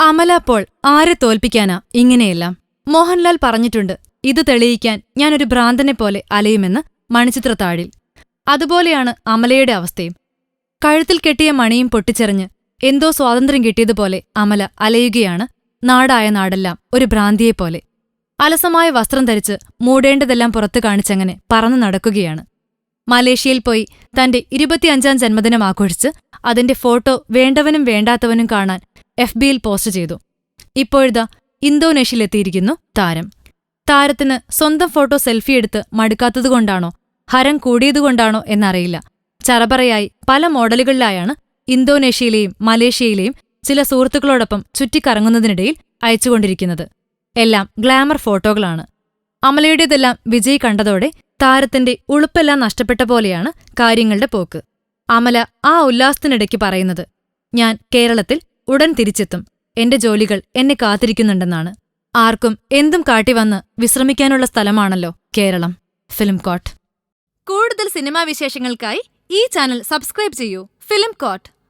അമല പോൾ ആരെ തോൽപ്പിക്കാനാ? ഇങ്ങനെയെല്ലാം. മോഹൻലാൽ പറഞ്ഞിട്ടുണ്ട് ഇത് തെളിയിക്കാൻ ഞാനൊരു ഭ്രാന്തനെ പോലെ അലയുമെന്ന് മണിച്ചിത്രത്താഴിൽ. അതുപോലെയാണ് അമലയുടെ അവസ്ഥയും. കഴുത്തിൽ കെട്ടിയ മണിയും പൊട്ടിച്ചെറിഞ്ഞ് എന്തോ സ്വാതന്ത്ര്യം കിട്ടിയതുപോലെ അമല അലയുകയാണ് നാടായ നാടെല്ലാം ഒരു ഭ്രാന്തിയെപ്പോലെ. അലസമായ വസ്ത്രം ധരിച്ച് മൂടേണ്ടതെല്ലാം പുറത്തു കാണിച്ചങ്ങനെ പറന്നു നടക്കുകയാണ്. മലേഷ്യയിൽ പോയി തന്റെ ഇരുപത്തിയഞ്ചാം ജന്മദിനം ആഘോഷിച്ച് അതിന്റെ ഫോട്ടോ വേണ്ടവനും വേണ്ടാത്തവനും കാണാൻ എഫ് ബിയിൽ പോസ്റ്റ് ചെയ്തു. ഇപ്പോഴിതാ ഇന്തോനേഷ്യയിലെത്തിയിരിക്കുന്നു താരം. താരത്തിന് സ്വന്തം ഫോട്ടോ സെൽഫി എടുത്ത് മടുക്കാത്തതുകൊണ്ടാണോ ഹരം കൂടിയതുകൊണ്ടാണോ എന്നറിയില്ല. ചറപറയായി പല മോഡലുകളിലായാണ് ഇന്തോനേഷ്യയിലെയും മലേഷ്യയിലെയും ചില സുഹൃത്തുക്കളോടൊപ്പം ചുറ്റിക്കറങ്ങുന്നതിനിടയിൽ അയച്ചുകൊണ്ടിരിക്കുന്നത്. എല്ലാം ഗ്ലാമർ ഫോട്ടോകളാണ്. അമലയുടേതെല്ലാം വിജയ് കണ്ടതോടെ താരത്തിന്റെ ഉളുപ്പെല്ലാം നഷ്ടപ്പെട്ട പോലെയാണ് കാര്യങ്ങളുടെ പോക്ക്. അമല ആ ഉല്ലാസത്തിനിടയ്ക്ക് പറയുന്നത് ഞാൻ കേരളത്തിൽ ഉടൻ തിരിച്ചെത്തും. എന്റെ ജോലികൾ എന്നെ കാത്തിരിക്കുന്നുണ്ടെന്നാണ്. ആർക്കും എന്തും കാട്ടിവന്ന് വിശ്രമിക്കാനുള്ള സ്ഥലമാണല്ലോ കേരളം. Film court. കൂടുതൽ സിനിമാ വിശേഷങ്ങൾക്കായി ഈ ചാനൽ സബ്സ്ക്രൈബ് ചെയ്യൂ. Film court.